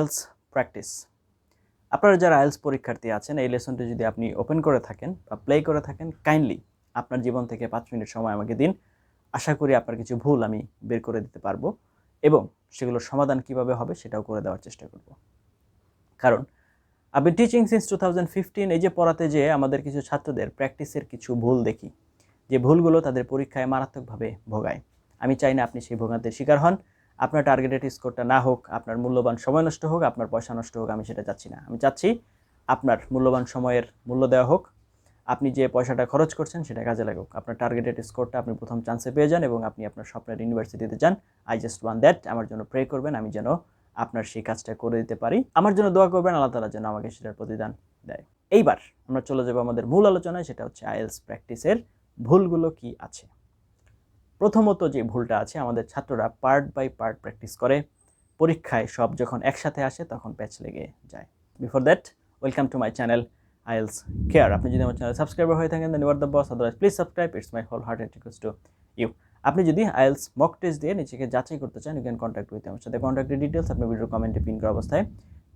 IELTS practice আপনারা যারা IELTS পরীক্ষার্থী আছেন, এই লেসনটি যদি আপনি ওপেন করে থাকেন বা প্লে করে থাকেন কাইন্ডলি আপনার জীবন থেকে পাঁচ মিনিট সময় আমাকে দিন। আশা করি আপনার কিছু ভুল আমি বের করে দিতে পারব এবং সেগুলোর সমাধান কীভাবে হবে সেটাও করে দেওয়ার চেষ্টা করব। কারণ আমি teaching since two thousand fifteen এই যে পড়াতে যে আমাদের কিছু ছাত্রদের প্র্যাকটিসের কিছু ভুল দেখি। যে ভুলগুলো তাদের পরীক্ষায় মারাত্মকভাবে ভোগায়। আমি চাই না আপনি সেই ভোগান্তির শিকার হন। আপনার টার্গেটেড স্কোরটা না হোক, আপনার মূল্যবান সময় নষ্ট হোক, আপনার পয়সা নষ্ট হোক, আমি সেটা চাচ্ছি না। আমি চাচ্ছি আপনার মূল্যবান সময়ের মূল্য দেওয়া হোক, আপনি যে পয়সাটা খরচ করছেন সেটা কাজে লাগুক। আপনার টার্গেটেড স্কোরটা আপনি প্রথম চান্সে পেয়ে যান এবং আপনি আপনার স্বপ্নের ইউনিভার্সিটিতে যান। আই জাস্ট ওয়ান দ্যাট আমার জন্য প্রে করবেন, আমি যেন আপনার সেই কাজটা করে দিতে পারি। আমার জন্য দোয়া করবেন, আল্লাহ তালা যেন আমাকে সেটার প্রতিদান দেয়। এইবার আমরা চলে যাব আমাদের মূল আলোচনায়, সেটা হচ্ছে আইএলস প্র্যাকটিসের ভুলগুলো কি আছে? প্রথমত যে ভুলটা আছে, আমাদের ছাত্ররা পার্ট বাই পার্ট প্র্যাকটিস করে। পরীক্ষায় সব যখন একসাথে আসে, তখন প্যাচ লেগে যায়। Before that welcome to my channel IELTS care আপনি যদি আমার চ্যানেল সাবস্ক্রাইবার হয়ে থাকেন then you the boss otherwise please subscribe it's my whole heart request to you আপনি যদি আইএলস মক টেস্ট দিয়ে নিজেকে যাচাই করতে চান ইউ ক্যান কন্ট্যাক্ট উইথ আমার সাথে। কন্ট্যাক্টের ডিটেলস আপনি ভিডিও কমেন্টে পিন করা অবস্থায়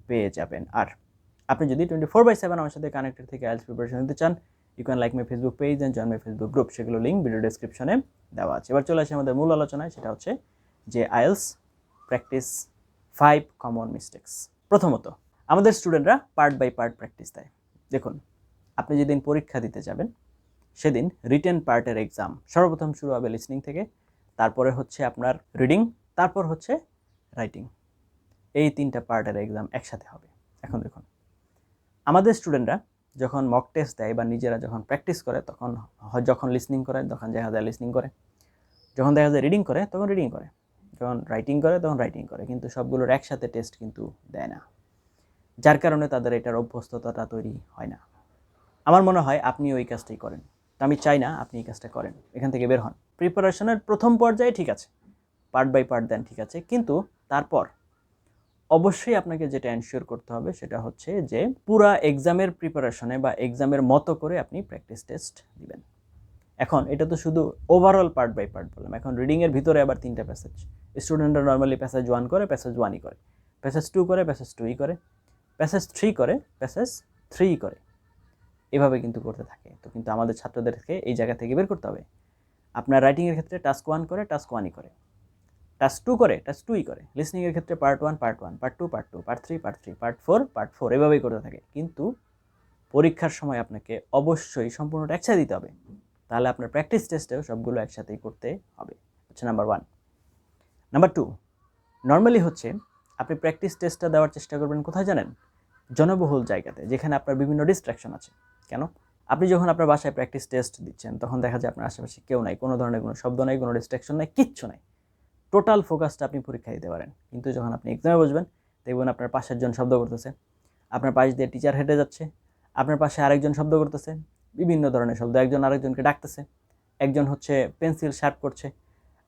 পেয়ে যাবেন। আর আপনি যদি টোয়েন্টি ফোর বাই সেভেন আমার সাথে কানেক্টেড থেকে আইএলস প্রিপারেশন নিতে চান you can like my Facebook page and join my Facebook group সেগুলো লিঙ্ক ভিডিও ডিসক্রিপশনে দেওয়া আছে। এবার চলে আসে আমাদের মূল আলোচনায়। সেটা হচ্ছে যে IELTS practice five common mistakes প্রথমত, আমাদের স্টুডেন্টরা পার্ট বাই পার্ট প্র্যাকটিস দেয়। দেখুন, আপনি যেদিন পরীক্ষা দিতে যাবেন, সেদিন রিটেন পার্টের এক্সাম সর্বপ্রথম শুরু হবে লিসনিং থেকে। তারপরে হচ্ছে আপনার রিডিং তারপর হচ্ছে রাইটিং এই তিনটা পার্টের এক্সাম একসাথে হবে। এখন দেখুন, আমাদের স্টুডেন্টরা যখন মক টেস্ট দেয় বা নিজেরা যখন প্র্যাকটিস করে, তখন যখন লিসনিং করে, তখন দেখা যায় লিসনিং করে। যখন দেখা যায় রিডিং করে, তখন রিডিং করে। যখন রাইটিং করে, তখন রাইটিং করে। কিন্তু সবগুলোর একসাথে টেস্ট কিন্তু দেয় না। যার কারণে তাদের এটার অভ্যস্ততাটা তৈরি হয় না। আমার মনে হয় আপনি ওই কাজটাই করেন। তো আমি চাই না আপনি এই কাজটা করেন। এখান থেকে বের হন। প্রিপারেশনের প্রথম পর্যায়ে ঠিক আছে। পার্ট বাই পার্ট দেন ঠিক আছে। কিন্তু তারপর অবশ্যই আপনাকে যেটা এনশিওর করতে হবে সেটা হচ্ছে যে পুরা এক্সামের প্রিপারেশনে বা এক্সামের মতো করে আপনি প্র্যাকটিস টেস্ট দিবেন। এখন এটা তো শুধু ওভারঅল পার্ট বাই পার্ট বললাম। এখন রিডিংয়ের ভিতরে আবার তিনটা প্যাসেজ স্টুডেন্টরা নর্মালি প্যাসেজ ওয়ান করে প্যাসেজ ওয়ানই করে। প্যাসেজ টু করে প্যাসেজ টুই করে। প্যাসেজ থ্রি করে প্যাসেজ থ্রি করে। এভাবে কিন্তু করতে থাকে। তো কিন্তু আমাদের ছাত্রদেরকে এই জায়গা থেকে বের করতে হবে। আপনার রাইটিংয়ের ক্ষেত্রে টাস্ক ওয়ান করে টাস্ক ওয়ানই করে। টাস্ক টু করে টাস্ক টুই করে। লিসনিংয়ের ক্ষেত্রে part one part one part two part two part three part three part four part four এভাবেই করতে থাকে। কিন্তু পরীক্ষার সময় আপনাকে অবশ্যই সম্পূর্ণটা একসাথে দিতে হবে। তাহলে আপনার প্র্যাকটিস টেস্টেও সবগুলো একসাথেই করতে হবে। হচ্ছে number one number two normally হচ্ছে আপনি প্র্যাকটিস টেস্টটা দেওয়ার চেষ্টা করবেন কোথায় জানেন? জনবহুল জায়গাতে, যেখানে আপনার বিভিন্ন ডিস্ট্রাকশন আছে। কেন? আপনি যখন আপনার বাসায় প্র্যাকটিস টেস্ট দিচ্ছেন, তখন দেখা যায় আপনার আশেপাশে কেউ নাই, কোনো ধরনের কোনো শব্দ নাই, কোনো ডিস্ট্রাকশন নাই, কিচ্ছু নাই। টোটাল ফোকাসটা আপনি পরীক্ষা দিতে পারেন। কিন্তু যখন আপনি এক্সামে বসবেন, দেখবেন আপনার পাশের জন শব্দ করতেছে। আপনার পাশ দিয়ে টিচার হেঁটে যাচ্ছে। আপনার পাশে আরেকজন শব্দ করতেছে। বিভিন্ন ধরনের শব্দ। একজন আরেকজনকে ডাকতেছে। একজন হচ্ছে পেন্সিল শার্প করছে।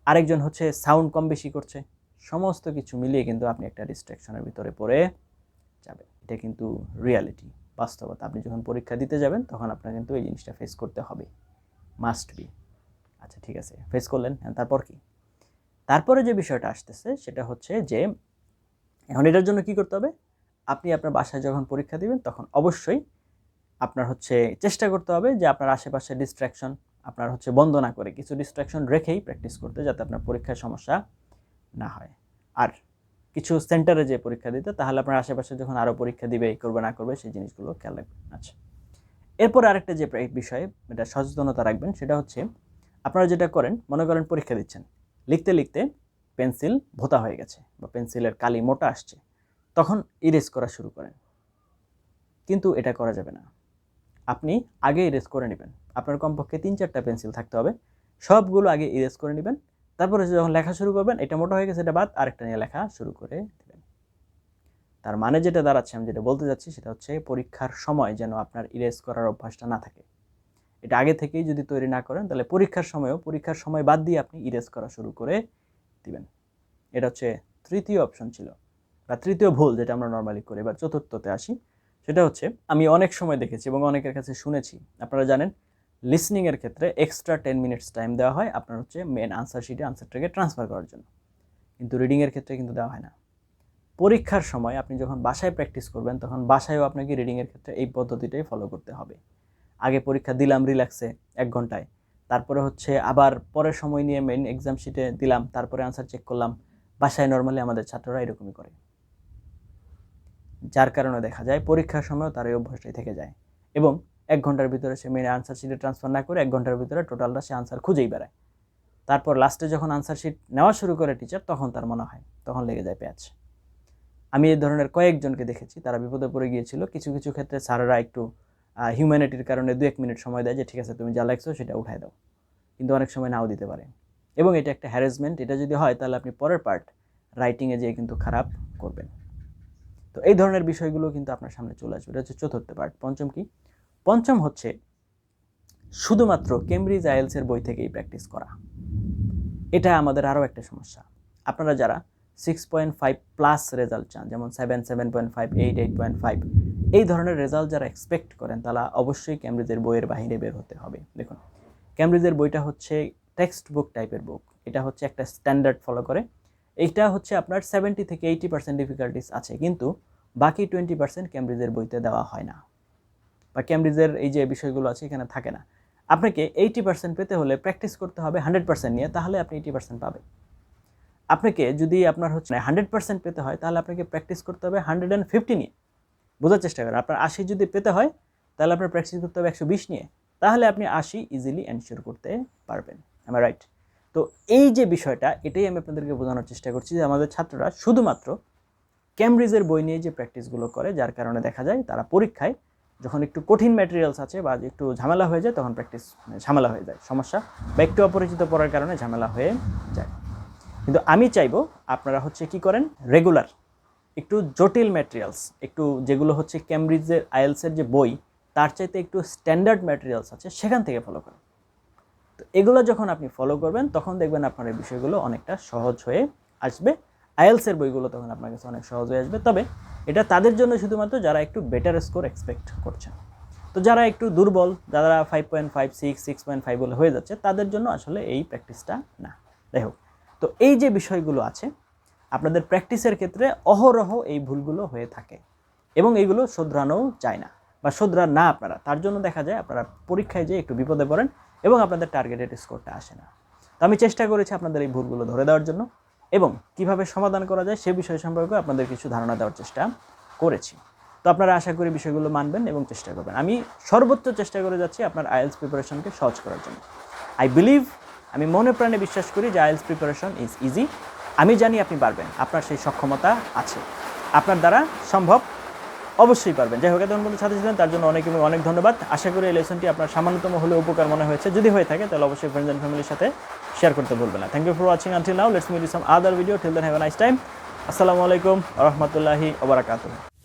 আরেকজন হচ্ছে সাউন্ড কম বেশি করছে। সমস্ত কিছু মিলিয়ে কিন্তু আপনি একটা ডিস্ট্রাকশনের ভিতরে পড়ে যাবেন। এটা কিন্তু রিয়ালিটি বাস্তবতা। আপনি যখন পরীক্ষা দিতে যাবেন, তখন আপনার কিন্তু এই জিনিসটা ফেস করতে হবে। মাস্ট বি আচ্ছা ঠিক আছে। ফেস করলেন হ্যাঁ তারপর কি? তারপরে যে বিষয়টা আসতেছে সেটা হচ্ছে যে, এখন এটার জন্য কি করতে হবে? আপনি আপনার বাসায় যখন পরীক্ষা দিবেন, তখন অবশ্যই আপনার হচ্ছে চেষ্টা করতে হবে যে আপনার আশেপাশে ডিস্ট্র্যাকশন আপনার হচ্ছে বন্ধ না করে, কিছু ডিস্ট্র্যাকশন রেখেই প্র্যাকটিস করতে যাতে আপনার পরীক্ষায় সমস্যা না হয়। আর কিছু সেন্টারে যে পরীক্ষা দিতে, তাহলে আপনার আশেপাশে যখন আরও পরীক্ষা দিবে, এই করবে, না করবে, সেই জিনিসগুলো খেয়াল রাখবেন। আচ্ছা। এরপর আরেকটা যে বিষয়ে, এটা সচেতনতা রাখবেন, সেটা হচ্ছে আপনারা যেটা করেন, মনে করেন পরীক্ষা দিচ্ছেন। লিখতে লিখতে পেন্সিল ভোতা হয়ে গেছে বা পেন্সিলের কালি মোটা আসছে। তখন ইরেজ করা শুরু করেন। কিন্তু এটা করা যাবে না। আপনি আগে ইরেজ করে নেবেন। আপনার কমপক্ষে তিন চারটা পেন্সিল থাকতে হবে। সবগুলো আগে ইরেজ করে নেবেন। তারপরে যখন লেখা শুরু করবেন, এটা মোটা হয়ে গেছে, এটা বাদ, আরেকটা নিয়ে লেখা শুরু করে দেবেন। তার মানে যেটা দাঁড়াচ্ছে, আমি যেটা বলতে যাচ্ছি, সেটা হচ্ছে পরীক্ষার সময় যেন আপনার ইরেজ করার অভ্যাসটা না থাকে। এটা আগে থেকেই যদি তৈরি না করেন, তাহলে পরীক্ষার সময়ও, পরীক্ষার সময় বাদ দিয়ে আপনি ইরেজ করা শুরু করে দিবেন। এটা হচ্ছে তৃতীয় অপশন ছিল। বা তৃতীয় ভুল যেটা আমরা নর্মালি করি, এবার চতুর্থতে আসি। সেটা হচ্ছে, আমি অনেক সময় দেখেছি এবং অনেকের কাছে শুনেছি, আপনারা জানেন লিসনিংয়ের ক্ষেত্রে এক্সট্রা টেন মিনিটস টাইম দেওয়া হয় আপনার হচ্ছে মেন আনসার শিটে আনসারটাকে ট্রান্সফার করার জন্য। কিন্তু রিডিংয়ের ক্ষেত্রে কিন্তু দেওয়া হয় না। পরীক্ষার সময় আপনি যখন বাসায় প্র্যাকটিস করবেন, তখন বাসায়ও আপনাকে রিডিংয়ের ক্ষেত্রে এই পদ্ধতিটাই ফলো করতে হবে। আগে পরীক্ষা দিলাম রিল্যাক্সে এক ঘন্টায়। তারপরে হচ্ছে আবার পরের সময় নিয়ে মেইন এক্সাম শিটে দিলাম, তারপরে আনসার চেক করলাম। বাসায় নর্মালি আমাদের ছাত্ররা এরকমই করে। যার কারণে দেখা যায় পরীক্ষার সময়ও তার এই অভ্যাসটাই থেকে যায়। এবং এক ঘণ্টার ভিতরে সে মেন আনসার শিটে ট্রান্সফার না করে এক ঘণ্টার ভিতরে টোটালটা সে আনসার খুঁজেই বেড়ায়। তারপর লাস্টে যখন আনসার শিট নেওয়া শুরু করে টিচার তখন তার মনে হয়, তখন লেগে যায় প্যাচ আমি এই ধরনের কয়েকজনকে দেখেছি, তারা বিপদে পড়ে গিয়েছিল। কিছু কিছু ক্ষেত্রে স্যারেরা একটু হিউম্যানিটির কারণে দু এক মিনিট সময় দেয় যে, ঠিক আছে, তুমি যা লাগছো সেটা উঠাই দাও। কিন্তু অনেক সময় নাও দিতে পারে। এবং এটা একটা হ্যারাসমেন্ট এটা যদি হয়, তাহলে আপনি পরের পার্ট রাইটিংয়ে যেয়ে কিন্তু খারাপ করবেন। তো এই ধরনের বিষয়গুলো কিন্তু আপনার সামনে চলে আসবে। এটা হচ্ছে চতুর্থ পার্ট পঞ্চম কি? পঞ্চম হচ্ছে শুধুমাত্র কেমব্রিজ আইএলসের বই থেকেই প্র্যাকটিস করা। এটা আমাদের আরও একটা সমস্যা। আপনারা যারা six point five plus result চান, যেমন seven seven point five eight eight point five এই ধরনের রেজাল্ট যারা এক্সপেক্ট করেন, তারা অবশ্যই ক্যামব্রিজের বইয়ের বাহিরে বের হতে হবে। দেখুন ক্যামব্রিজের বইটা হচ্ছে টেক্সট বুক টাইপের বুক এটা হচ্ছে একটা স্ট্যান্ডার্ড ফলো করে। এইটা হচ্ছে আপনার সেভেন্টি থেকে এইটি পার্সেন্ট ডিফিকাল্টিস আছে, কিন্তু বাকি টোয়েন্টি পার্সেন্ট ক্যামব্রিজের বইতে দেওয়া হয় না। বা ক্যামব্রিজের এই যে বিষয়গুলো আছে, এখানে থাকে না। আপনাকে এইটি পার্সেন্ট পেতে হলে প্র্যাকটিস করতে হবে হান্ড্রেড পার্সেন্ট নিয়ে, তাহলে আপনি এইটি পার্সেন্ট পাবেন। আপনাকে যদি আপনার হচ্ছে হান্ড্রেড পার্সেন্ট পেতে হয়, তাহলে আপনাকে প্র্যাকটিস করতে হবে হান্ড্রেড অ্যান্ড ফিফটি নিয়ে। বোঝার চেষ্টা করেন। আপনার আশি যদি পেতে হয়, তাহলে আপনার প্র্যাকটিস করতে হবে একশো বিশ নিয়ে। তাহলে আপনি আশি ইজিলি এনশিওর করতে পারবেন। আমার রাইট তো এই যে বিষয়টা, এটাই আমি আপনাদেরকে বোঝানোর চেষ্টা করছি যে আমাদের ছাত্ররা শুধুমাত্র ক্যামব্রিজের বই নিয়ে যে প্র্যাকটিসগুলো করে, যার কারণে দেখা যায় তারা পরীক্ষায় যখন একটু কঠিন ম্যাটেরিয়ালস আছে বা একটু ঝামেলা হয়ে যায়, তখন প্র্যাকটিস ঝামেলা হয়ে যায়। সমস্যা বা একটু অপরিচিত পড়ার কারণে ঝামেলা হয়ে যায়। কিন্তু আমি চাইব আপনারা হচ্ছে কি করেন? রেগুলার একটু জটিল ম্যাটেরিয়ালস একটু যেগুলো হচ্ছে ক্যামব্রিজের আইএলসের যে বই, তার চাইতে একটু স্ট্যান্ডার্ড ম্যাটেরিয়ালস আছে, সেখান থেকে ফলো করেন। তো এগুলো যখন আপনি ফলো করবেন, তখন দেখবেন আপনার এই বিষয়গুলো অনেকটা সহজ হয়ে আসবে। আইএলসের বইগুলো তখন আপনার কাছে অনেক সহজ হয়ে আসবে। তবে এটা তাদের জন্য শুধুমাত্র যারা একটু বেটার স্কোর এক্সপেক্ট করছেন। তো যারা একটু দুর্বল, যারা five point five six six point five হয়ে যাচ্ছে, তাদের জন্য আসলে এই প্র্যাকটিসটা না। যাই হোক, তো এই যে বিষয়গুলো আছে আপনাদের প্র্যাকটিসের ক্ষেত্রে অহরহ এই ভুলগুলো হয়ে থাকে এবং এইগুলো শোধরানোও চায় না বা শোধরান না আপনারা। তার জন্য দেখা যায় আপনারা পরীক্ষায় যেয়ে একটু বিপদে পড়েন এবং আপনাদের টার্গেটেড স্কোরটা আসে না। তো আমি চেষ্টা করেছি আপনাদের এই ভুলগুলো ধরে দেওয়ার জন্য এবং কীভাবে সমাধান করা যায় সে বিষয় সম্পর্কে আপনাদের কিছু ধারণা দেওয়ার চেষ্টা করেছি। তো আপনারা আশা করি বিষয়গুলো মানবেন এবং চেষ্টা করবেন। আমি সর্বোচ্চ চেষ্টা করে যাচ্ছি আপনার আইএলস প্রিপারেশনকে সহজ করার জন্য। আই বিলিভ আমি মনে প্রাণে বিশ্বাস করি যে আইএলস প্রিপারেশন ইজ ইজি আমি জানি আপনি পারবেন। আপনার সেই সক্ষমতা আছে। আপনার দ্বারা সম্ভব অবশ্যই পারবেন। যাই হোক এত বন্ধু সাথে ছিলেন, তার জন্য অনেক অনেক ধন্যবাদ। আশা করি এই লেসনটি আপনার সামান্যতম হলে উপকার মনে হয়েছে। যদি হয়ে থাকে, তাহলে অবশ্যই ফ্রেন্ডস অ্যান্ড ফ্যামিলির সাথে শেয়ার করতে ভুলবেন না। Thank you for watching until now let's meet some other video till then have a nice time আসসালামু আলাইকুম রহমতুল্লাহি ওবরাকাতুহ